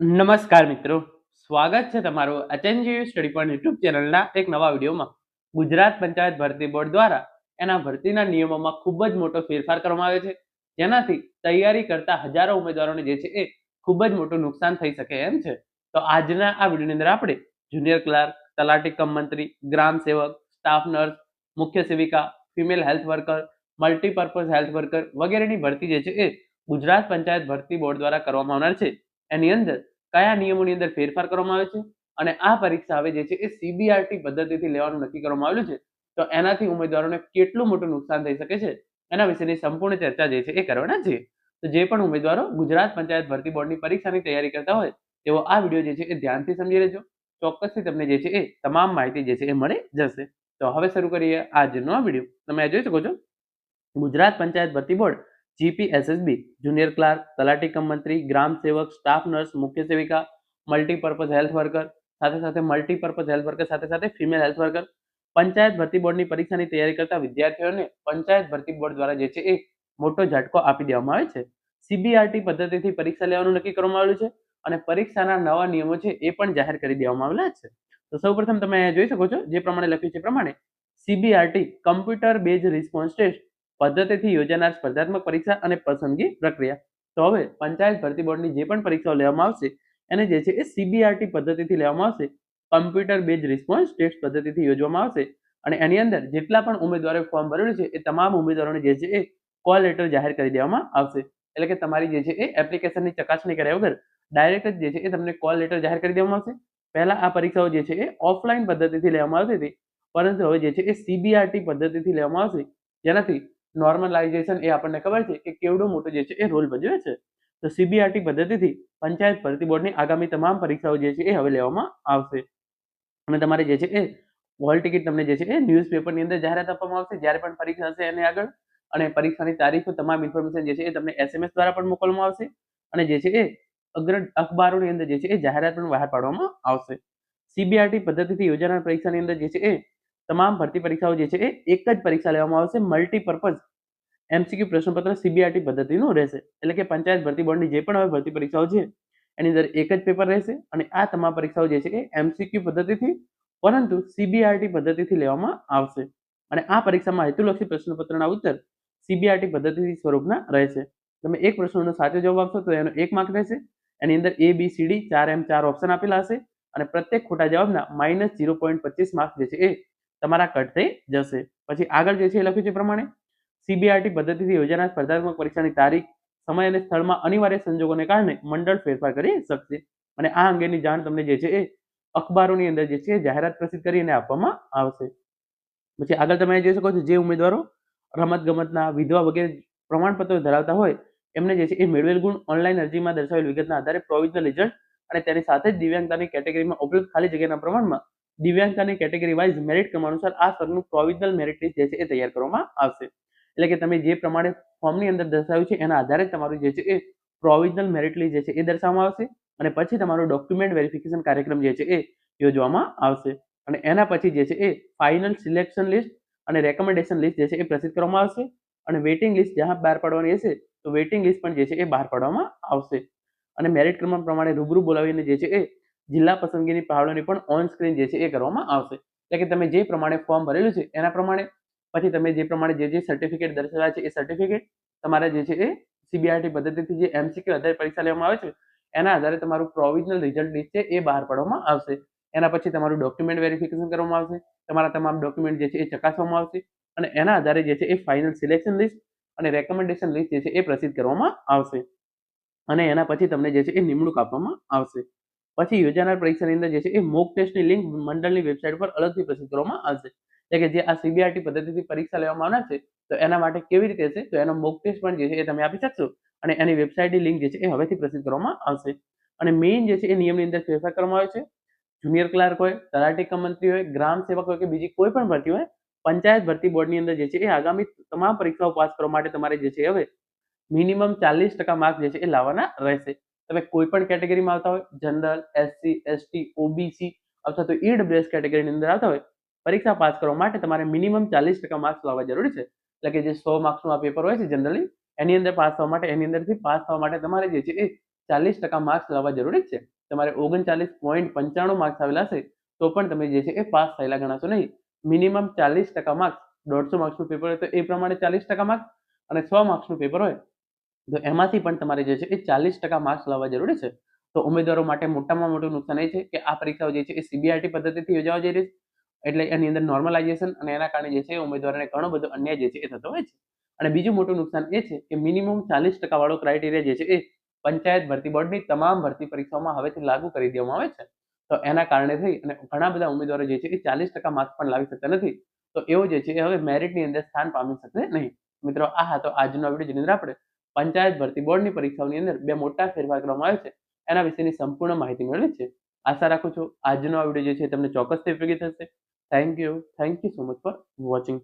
નમસ્કાર મિત્રો. સ્વાગત છે તમારું એચએનજીયુ સ્ટડી પોઈન્ટ યુટ્યુબ ચેનલના એક નવા વિડીયોમાં. ગુજરાત પંચાયત ભરતી બોર્ડ દ્વારા એના ભરતીના નિયમોમાં ખૂબ જ મોટો ફેરફાર કરવામાં આવ્યો છે. જેનાથી તૈયારી કરતા હજારો ઉમેદવારોને જે છે એ ખૂબ જ મોટું નુકસાન થઈ શકે એમ છે. તો આજના આ વિડીયોની અંદર આપણે જુનિયર ક્લાર્ક તલાટી કમ મંત્રી, ગ્રામ સેવક સ્ટાફ નર્સ મુખ્ય સેવિકા female health worker multipurpose health worker વગેરેની ભરતી જે છે એ ગુજરાત પંચાયત ભરતી બોર્ડ દ્વારા કરવામાં આવનાર છે. એની અંદર કયા નિયમોની અંદર ફેરફાર કરવામાં આવે છે? અને આ પરીક્ષા હવે જે છે એ સીબીઆરટી પદ્ધતિથી લેવાનું નક્કી કરવામાં આવેલું છે. તો એનાથી ઉમેદવારોને કેટલું મોટું નુકસાન થઈ શકે છે? એના વિશેની સંપૂર્ણ ચર્ચા જે છે એ કરવાના છે. તો જે પણ ઉમેદવારો ગુજરાત પંચાયત ભરતી બોર્ડની પરીક્ષાની તૈયારી કરતા હોય, તેઓ આ વીડિયો જે છે એ ધ્યાનથી સમજી લેજો. ચોક્કસથી તમને જે છે એ તમામ માહિતી જે છે એ મળી જશે. તો હવે શરૂ કરીએ આજનો આ વીડિયો. તમે જોઈ શકો છો. ગુજરાત પંચાયત ભરતી બોર્ડ જીપીએસએસબી જુનિયર ક્લાર્ક તલાટી કમ મંત્રી, ગ્રામ સેવક સ્ટાફ નર્સ મુખ્ય સેવિકા મલ્ટીપર્પઝ હેલ્થ વર્કર સાથે સાથે મલ્ટીપર્પઝ હેલ્થ વર્કર સાથે સાથે ફિમેલ હેલ્થ વર્કર પંચાયત ભરતી બોર્ડની પરીક્ષાની તૈયારી કરતા વિદ્યાર્થીઓને પંચાયત ભરતી બોર્ડ દ્વારા જે છે એ મોટો ઝટકો આપી દેવામાં આવે છે. સીબીઆરટી પદ્ધતિથી પરીક્ષા લેવાનું નક્કી કરવામાં આવેલું છે અને પરીક્ષાના નવા નિયમો છે એ પણ જાહેર કરી દેવામાં આવેલા છે. તો સૌપ્રથમ તમે જોઈ શકો છો, જે પ્રમાણે લખ્યું છે પ્રમાણે CBRT computer base response test પદ્ધતિથી યોજાનાર સ્પર્ધાત્મક પરીક્ષા અને પસંદગી પ્રક્રિયા. તો હવે પંચાયત ભરતી બોર્ડની જે પણ પરીક્ષાઓ લેવામાં આવશે, એને જે છે એ સીબીઆરટી પદ્ધતિથી લેવામાં આવશે. કમ્પ્યુટર બેઝ રિસ્પોન્સ ટેસ્ટ પદ્ધતિથી યોજવામાં આવશે. અને એની અંદર જેટલા પણ ઉમેદવારોએ ફોર્મ ભરેલું છે, એ તમામ ઉમેદવારોને જે છે એ કોલ લેટર જાહેર કરી દેવામાં આવશે. એટલે કે તમારી જે છે એ એપ્લિકેશનની ચકાસણી કર્યા વગર ડાયરેક્ટ જ જે છે એ તમને કોલ લેટર જાહેર કરી દેવામાં આવશે. પહેલા આ પરીક્ષાઓ જે છે એ ઓફલાઈન પદ્ધતિથી લેવામાં આવતી હતી. પરંતુ હવે જે છે એ સીબીઆરટી પદ્ધતિથી લેવામાં આવશે. જેનાથી નોર્મલાઇઝેશન એ આપણને ખબર છે કે કેવડો મોટો જે છે એ રોલ ભજવે છે. તો સીબીઆરટી પદ્ધતિથી પંચાયત ભરતી બોર્ડની આગામી તમામ પરીક્ષાઓ જે છે એ હવે લેવામાં આવશે. અને તમારે જે છે એ હોલ ટિકિટ તમને જે છે એ ન્યૂઝપેપરની અંદર જાહેરાત આપવામાં આવશે. જ્યારે પણ પરીક્ષા હશે એની આગળ. અને પરીક્ષાની તારીખો, તમામ ઇન્ફોર્મેશન જે છે એ તમને એસએમએસ દ્વારા પણ મોકલવામાં આવશે. અને જે છે એ અગ્ર અખબારોની અંદર જે છે એ જાહેરાત પણ બહાર પાડવામાં આવશે. સીબીઆરટી પદ્ધતિથી યોજાનાર પરીક્ષાની અંદર જે છે એ તમામ ભરતી પરીક્ષાઓ જે છે એ એક જ પરીક્ષા લેવામાં આવશે મલ્ટીપર્પઝ એમસીક્યુ પ્રશ્નપત્ર સીબીઆરટી પદ્ધતિનું રહેશે. એટલે કે પંચાયત ભરતી બોર્ડની જે પણ હવે ભરતી પરીક્ષાઓ છે, એની અંદર એક જ પેપર રહેશે અને આ તમામ પરીક્ષાઓ જે છે એ એમસીક્યુ પદ્ધતિથી, પરંતુ સીબીઆરટી પદ્ધતિથી લેવામાં આવશે. અને આ પરીક્ષામાં હેતુલક્ષી પ્રશ્નપત્રના ઉત્તર સીબીઆરટી પદ્ધતિથી સ્વરૂપના રહેશે. તમે એક પ્રશ્નનો સાચો જવાબ આપશો તો એનો એક માર્ક રહેશે. એની અંદર એ બી સી ડી ચાર એમ ચાર ઓપ્શન આપેલા હશે અને પ્રત્યેક ખોટા જવાબના માઇનસ ઝીરો પોઈન્ટ પચીસ માર્ક જે છે એ તમારા કટ થઈ જશે. પછી આગળ જે છે એ લખ્યું છે પ્રમાણે સીબીઆરટી પદ્ધતિથી યોજાનાર સ્પર્ધાત્મક પરીક્ષાની તારીખ, સમય અને સ્થળમાં અનિવાર્ય સંજોગોને કારણે મંડળ ફેરફાર કરી શકશે. અને આ અંગેની જાણ તમને જે છે એ અખબારોની અંદર જે છે જાહેરાત પ્રસિદ્ધ કરીને આપવામાં આવશે. પછી આગળ તમે જોઈ શકો છો જે ઉમેદવારો રમત ગમતના વિધવા વગેરે પ્રમાણપત્રો ધરાવતા હોય, એમને જે છે એ મેળવેલ ગુણ ઓનલાઈન અરજીમાં દર્શાવેલ વિગતના આધારે પ્રોવિઝનલ રિઝલ્ટ અને તેની સાથે જ દિવ્યાંગતાની કેટેગરીમાં ઉપલબ્ધ ખાલી જગ્યાના પ્રમાણમાં દિવ્યાંગતાની કેટેગરી વાઇઝ મેરિટ ક્રમ અનુસાર આ સ્તરનું પ્રોવિઝનલ મેરિટ લિસ્ટ જે છે એ તૈયાર કરવામાં આવશે. એટલે કે તમે જે પ્રમાણે ફોર્મની અંદર દર્શાવ્યું છે એના આધારે તમારું જે છે એ પ્રોવિઝનલ મેરિટ લિસ્ટ જે છે એ દર્શાવવામાં આવશે અને પછી તમારું ડોક્યુમેન્ટ વેરિફિકેશન કાર્યક્રમ જે છે એ યોજવામાં આવશે. અને એના પછી જે છે એ ફાઇનલ સિલેક્શન લિસ્ટ અને રેકમેન્ડેશન લિસ્ટ જે છે એ પ્રસિદ્ધ કરવામાં આવશે. અને વેઇટિંગ લિસ્ટ જ્યાં બહાર પાડવાની હશે તો વેઇટિંગ લિસ્ટ પણ જે છે એ બહાર પાડવામાં આવશે. અને મેરિટ ક્રમ પ્રમાણે રૂબરૂ બોલાવીને જે છે એ જિલ્લા પસંદગીની પહાડોની પણ ઓન સ્ક્રીન જે છે એ કરવામાં આવશે. એટલે કે તમે જે પ્રમાણે ફોર્મ ભરેલું છે, એના પ્રમાણે. પછી તમે જે પ્રમાણે જે જે સર્ટિફિકેટ દર્શાવ્યા છે એ સર્ટિફિકેટ તમારા જે છે એ સીબીઆરટી પદ્ધતિથી જે એમસીક્યુ આધારે પરીક્ષા લેવામાં આવે છે, એના આધારે તમારું પ્રોવિઝનલ રિઝલ્ટ લિસ્ટ છે એ બહાર પાડવામાં આવશે. એના પછી તમારું ડોક્યુમેન્ટ વેરિફિકેશન કરવામાં આવશે, તમારા તમામ ડોક્યુમેન્ટ જે છે એ ચકાસવામાં આવશે, અને એના આધારે જે છે એ ફાઇનલ સિલેક્શન લિસ્ટ અને રેકમેન્ડેશન લિસ્ટ જે છે એ પ્રસિદ્ધ કરવામાં આવશે. અને એના પછી તમને જે છે એ નિમણૂક આપવામાં આવશે. પછી યોજાનાર પરીક્ષાની અંદર જે છે એ મોક ટેસ્ટની લિંક મંડળની વેબસાઇટ પર અલગથી પ્રસિદ્ધ કરવામાં આવશે. એટલે કે જે આ સીબીઆરટી પદ્ધતિથી પરીક્ષા લેવામાં આવનાર છે, તો એના માટે કેવી રીતે છે, તો એનો મોક ટેસ્ટ પણ જે છે એ તમે આપી શકશો અને એની વેબસાઇટની લિંક જે છે એ હવેથી પ્રસિદ્ધ કરવામાં આવશે. અને મેઇન જે છે એ નિયમની અંદર ફેરફાર કરવામાં આવે છે. જુનિયર ક્લાર્ક હોય, તલાટી કમ મંત્રી હોય, ગ્રામ સેવક હોય કે બીજી કોઈ પણ ભરતી હોય, પંચાયત ભરતી બોર્ડની અંદર જે છે એ આગામી તમામ પરીક્ષાઓ પાસ કરવા માટે તમારે જે છે હવે મિનિમમ ચાલીસ ટકા માર્ક જે છે એ લાવવાના રહેશે. તમે કોઈ પણ કેટેગરીમાં આવતા હોય, જનરલ એસસી એસટી ઓબીસી અથવા તો ઈડબ્લ્યુએસ કેટેગરીની અંદર આવતા હોય, પરીક્ષા પાસ કરવા માટે તમારે મિનિમમ ચાલીસ ટકા માર્ક્સ લાવવા જરૂરી છે. એટલે કે જે સો માર્ક્સનું આ પેપર હોય છે જનરલી એની અંદર પાસ થવા માટે, એની અંદરથી પાસ થવા માટે તમારે જે છે એ ચાલીસ ટકા માર્ક્સ લાવવા જરૂરી છે. તમારે ઓગણચાલીસ પોઈન્ટ પંચાણું માર્ક્સ આવેલા હશે, તો પણ તમે જે છે એ પાસ થયેલા ગણાશો નહીં. મિનિમમ ચાલીસ ટકા માર્ક્સ દોઢસો માર્ક્સનું પેપર હોય તો એ પ્રમાણે ચાલીસ ટકા માર્ક્સ અને સો માર્ક્સનું પેપર હોય તો એમાંથી પણ તમારે જે છે એ ચાલીસ ટકા માર્ક્સ લાવવા જરૂરી છે. તો ઉમેદવારો માટે મોટામાં મોટું નુકસાન એ છે કે આ પરીક્ષાઓ જે છે એ સીબીઆરટી પદ્ધતિથી યોજાવા જઈ રહી છે. એટલે એની અંદર નોર્મલાઇઝેશન અને એના કારણે જે છે ઉમેદવારોને ઘણો બધો અન્યાય જે છે એ થતો હોય છે. અને બીજું મોટું નુકસાન એ છે કે મિનિમમ ચાલીસ ટકા વાળો ક્રાઇટેરિયા જે છે એ પંચાયત ભરતી બોર્ડની તમામ ભરતી પરીક્ષાઓમાં હવેથી લાગુ કરી દેવામાં આવે છે. તો એના કારણે થઈ અને ઘણા બધા ઉમેદવારો જે છે એ ચાલીસ ટકા માર્ક્સ પણ લાવી શકતા નથી. તો એવો જે છે એ હવે મેરિટની અંદર સ્થાન પામી શકશે નહીં. મિત્રો, આ હતો આજનો વીડિયો જેની અંદર આપણે પંચાયત ભરતી બોર્ડની પરીક્ષાઓની અંદર બે મોટા ફેરફાર કરવામાં આવે છે. એના વિશેની સંપૂર્ણ માહિતી મેળવી છે. આશા રાખું છું આજનો આ વીડિયો જે છે તમને ચોક્કસથી ઉપયોગી થશે. Thank you thank you so much for watching